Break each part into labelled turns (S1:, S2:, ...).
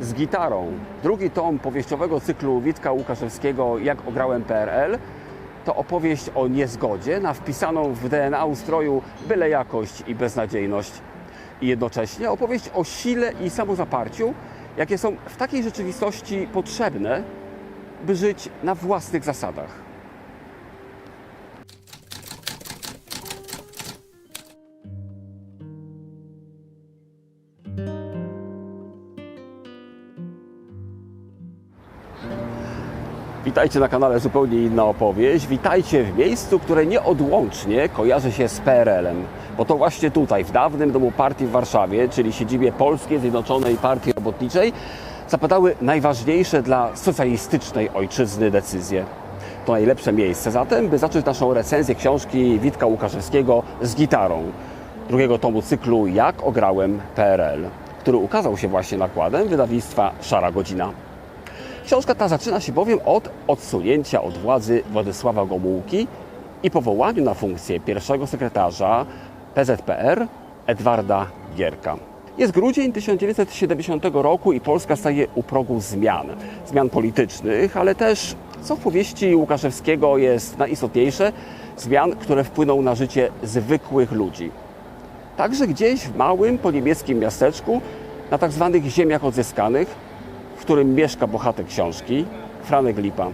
S1: z gitarą. Drugi tom powieściowego cyklu Witka Łukaszewskiego Jak ograłem PRL to opowieść o niezgodzie na wpisaną w DNA ustroju byle jakość i beznadziejność. I jednocześnie opowieść o sile i samozaparciu, jakie są w takiej rzeczywistości potrzebne, by żyć na własnych zasadach. Witajcie na kanale Zupełnie Inna Opowieść. Witajcie w miejscu, które nieodłącznie kojarzy się z PRL-em. Bo to właśnie tutaj, w dawnym domu partii w Warszawie, czyli siedzibie Polskiej Zjednoczonej Partii Robotniczej, zapadały najważniejsze dla socjalistycznej ojczyzny decyzje. To najlepsze miejsce zatem, by zacząć naszą recenzję książki Witka Łukaszewskiego z gitarą, drugiego tomu cyklu Jak ograłem PRL, który ukazał się właśnie nakładem wydawnictwa Szara Godzina. Książka ta zaczyna się bowiem od odsunięcia od władzy Władysława Gomułki i powołaniu na funkcję pierwszego sekretarza PZPR Edwarda Gierka. Jest grudzień 1970 roku i Polska staje u progu zmian. Zmian politycznych, ale też, co w powieści Łukaszewskiego jest najistotniejsze, zmian, które wpłyną na życie zwykłych ludzi. Także gdzieś w małym, poniemieckim miasteczku, na tak zwanych ziemiach odzyskanych, w którym mieszka bohater książki, Franek Lipa.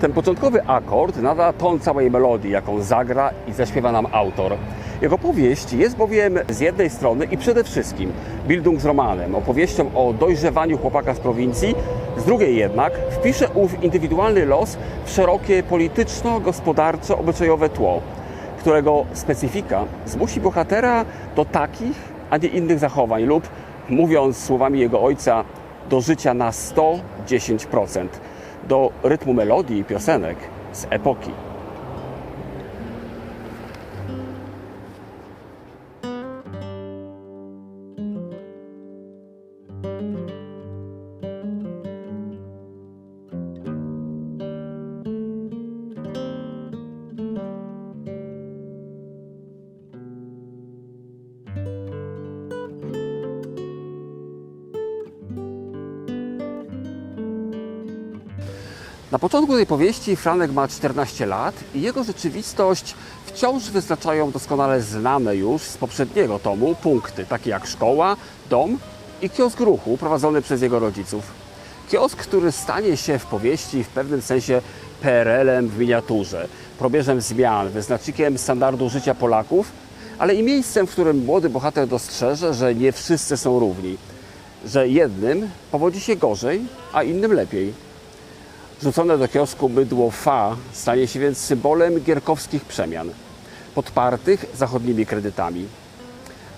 S1: Ten początkowy akord nada ton całej melodii, jaką zagra i zaśpiewa nam autor. Jego powieść jest bowiem z jednej strony i przede wszystkim Bildungsromanem, opowieścią o dojrzewaniu chłopaka z prowincji, z drugiej jednak wpisze ów indywidualny los w szerokie polityczno-gospodarcze, obyczajowe tło, którego specyfika zmusi bohatera do takich, a nie innych zachowań lub, mówiąc słowami jego ojca, do życia na 110%, do rytmu melodii i piosenek z epoki. Na początku tej powieści Franek ma 14 lat i jego rzeczywistość wciąż wyznaczają doskonale znane już z poprzedniego tomu punkty, takie jak szkoła, dom i kiosk ruchu prowadzony przez jego rodziców. Kiosk, który stanie się w powieści w pewnym sensie PRL-em w miniaturze, probierzem zmian, wyznacznikiem standardu życia Polaków, ale i miejscem, w którym młody bohater dostrzeże, że nie wszyscy są równi, że jednym powodzi się gorzej, a innym lepiej. Rzucone do kiosku bydło fa stanie się więc symbolem gierkowskich przemian, podpartych zachodnimi kredytami.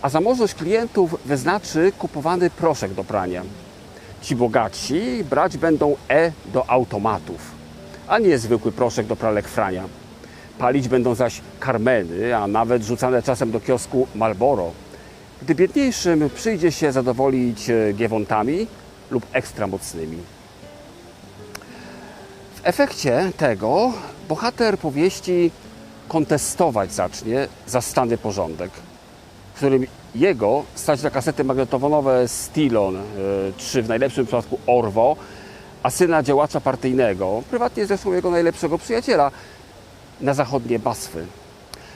S1: A zamożność klientów wyznaczy kupowany proszek do prania. Ci bogatsi brać będą E do automatów, a nie zwykły proszek do pralek frania. Palić będą zaś karmeny, a nawet rzucane czasem do kiosku Malboro. Gdy biedniejszym przyjdzie się zadowolić e, giewontami lub ekstra mocnymi. W efekcie tego bohater powieści kontestować zacznie zastany porządek, w którym jego stać na kasety magnetofonowe Stilon, czy w najlepszym przypadku Orwo, a syna działacza partyjnego, prywatnie zresztą jego najlepszego przyjaciela, na zachodnie Basfy.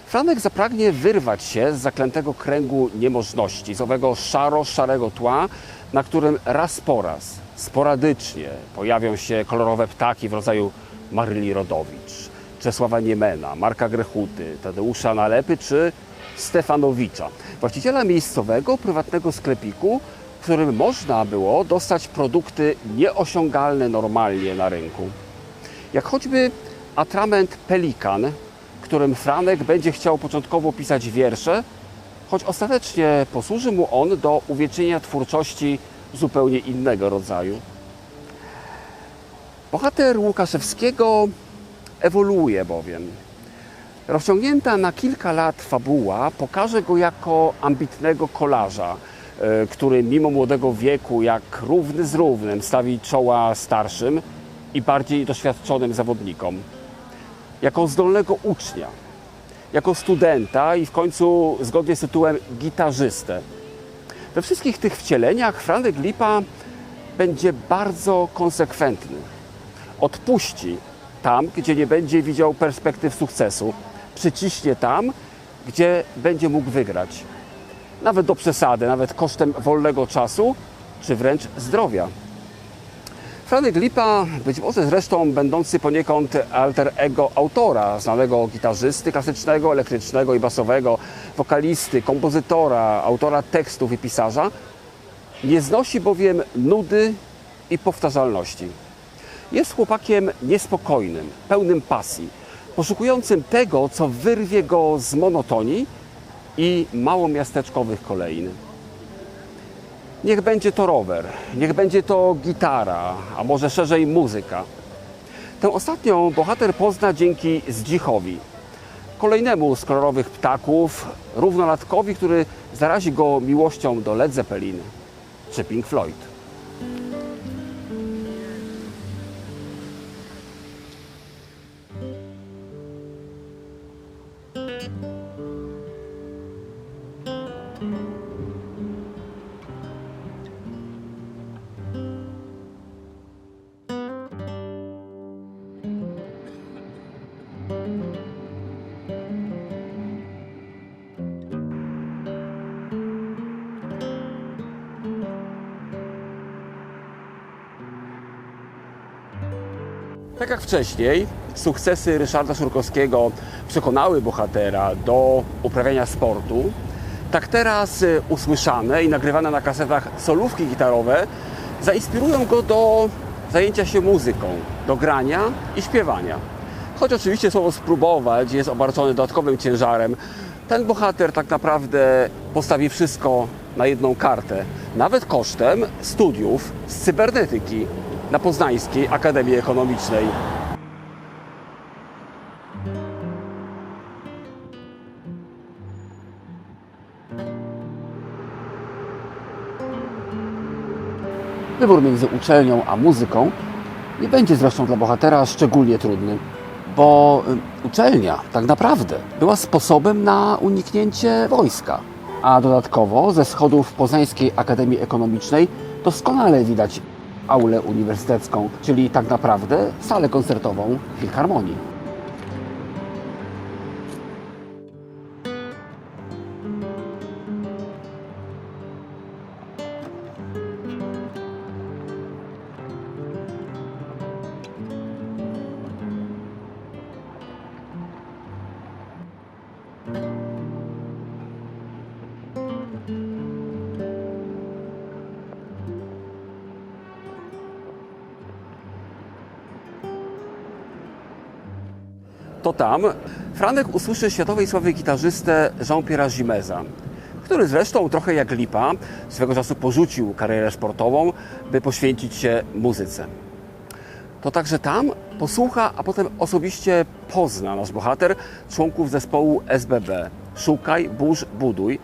S1: Franek zapragnie wyrwać się z zaklętego kręgu niemożności, z owego szaro-szarego tła, na którym raz po raz, sporadycznie pojawią się kolorowe ptaki w rodzaju Maryli Rodowicz, Czesława Niemena, Marka Grechuty, Tadeusza Nalepy czy Stefanowicza, właściciela miejscowego, prywatnego sklepiku, w którym można było dostać produkty nieosiągalne normalnie na rynku. Jak choćby atrament Pelikan, którym Franek będzie chciał początkowo pisać wiersze, choć ostatecznie posłuży mu on do uwiecznienia twórczości zupełnie innego rodzaju. Bohater Łukaszewskiego ewoluuje bowiem. Rozciągnięta na kilka lat fabuła pokaże go jako ambitnego kolarza, e, który mimo młodego wieku, jak równy z równym, stawi czoła starszym i bardziej doświadczonym zawodnikom. Jako zdolnego ucznia, jako studenta i w końcu, zgodnie z tytułem, gitarzystę. We wszystkich tych wcieleniach Franek Lipa będzie bardzo konsekwentny. Odpuści tam, gdzie nie będzie widział perspektyw sukcesu. Przyciśnie tam, gdzie będzie mógł wygrać. Nawet do przesady, nawet kosztem wolnego czasu, czy wręcz zdrowia. Franek Lipa, być może zresztą będący poniekąd alter ego autora, znanego gitarzysty klasycznego, elektrycznego i basowego, wokalisty, kompozytora, autora tekstów i pisarza, nie znosi bowiem nudy i powtarzalności. Jest chłopakiem niespokojnym, pełnym pasji, poszukującym tego, co wyrwie go z monotonii i małomiasteczkowych kolejn. Niech będzie to rower, niech będzie to gitara, a może szerzej muzyka. Tę ostatnią bohater pozna dzięki Zdzichowi, kolejnemu z kolorowych ptaków, równolatkowi, który zarazi go miłością do Led Zeppelin czy Pink Floyd. Tak jak wcześniej, sukcesy Ryszarda Szurkowskiego przekonały bohatera do uprawiania sportu, tak teraz y, usłyszane i nagrywane na kasetach solówki gitarowe zainspirują go do zajęcia się muzyką, do grania i śpiewania. Choć oczywiście słowo spróbować jest obarczone dodatkowym ciężarem, ten bohater tak naprawdę postawi wszystko na jedną kartę, nawet kosztem studiów z cybernetyki na Poznańskiej Akademii Ekonomicznej. Wybór między uczelnią a muzyką nie będzie zresztą dla bohatera szczególnie trudny, bo y, uczelnia tak naprawdę była sposobem na uniknięcie wojska. A dodatkowo ze schodów Poznańskiej Akademii Ekonomicznej doskonale widać aulę uniwersytecką, czyli tak naprawdę salę koncertową Filharmonii. To tam Franek usłyszy światowej sławy gitarzystę Jean-Pierre'a Gimeza, który zresztą trochę jak Lipa swego czasu porzucił karierę sportową, by poświęcić się muzyce. To także tam posłucha, a potem osobiście pozna nasz bohater członków zespołu SBB Szukaj, Burz, Buduj,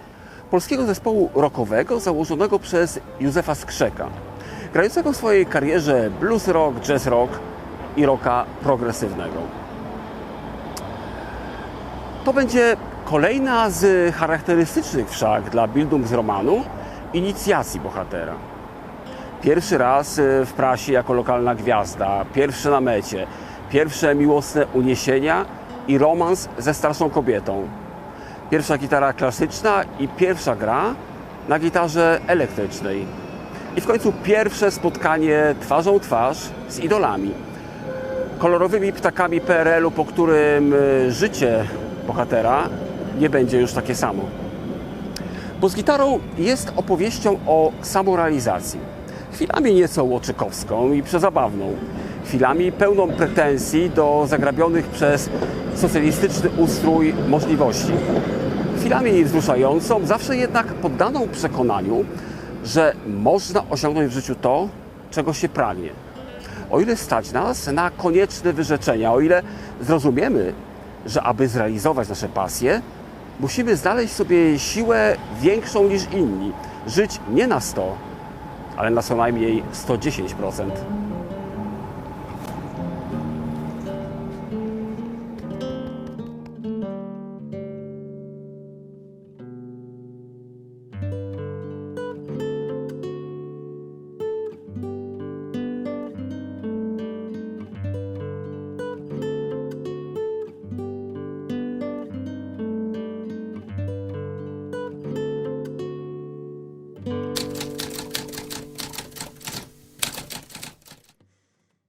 S1: polskiego zespołu rockowego założonego przez Józefa Skrzeka, grającego w swojej karierze blues rock, jazz rock i rocka progresywnego. To będzie kolejna z charakterystycznych wszak dla Bildungsromanu inicjacji bohatera. Pierwszy raz w prasie jako lokalna gwiazda, pierwsze na mecie, pierwsze miłosne uniesienia i romans ze starszą kobietą. Pierwsza gitara klasyczna i pierwsza gra na gitarze elektrycznej. I w końcu pierwsze spotkanie twarzą twarz z idolami. Kolorowymi ptakami PRL-u, po którym y, życie bohatera nie będzie już takie samo. Bo z gitarą jest opowieścią o samorealizacji. Chwilami nieco łoczykowską i przezabawną. Chwilami pełną pretensji do zagrabionych przez socjalistyczny ustrój możliwości. Chwilami wzruszającą, zawsze jednak poddaną przekonaniu, że można osiągnąć w życiu to, czego się pragnie. O ile stać nas na konieczne wyrzeczenia, o ile zrozumiemy, że aby zrealizować nasze pasje, musimy znaleźć sobie siłę większą niż inni. Żyć nie na 100, ale na co najmniej 110%.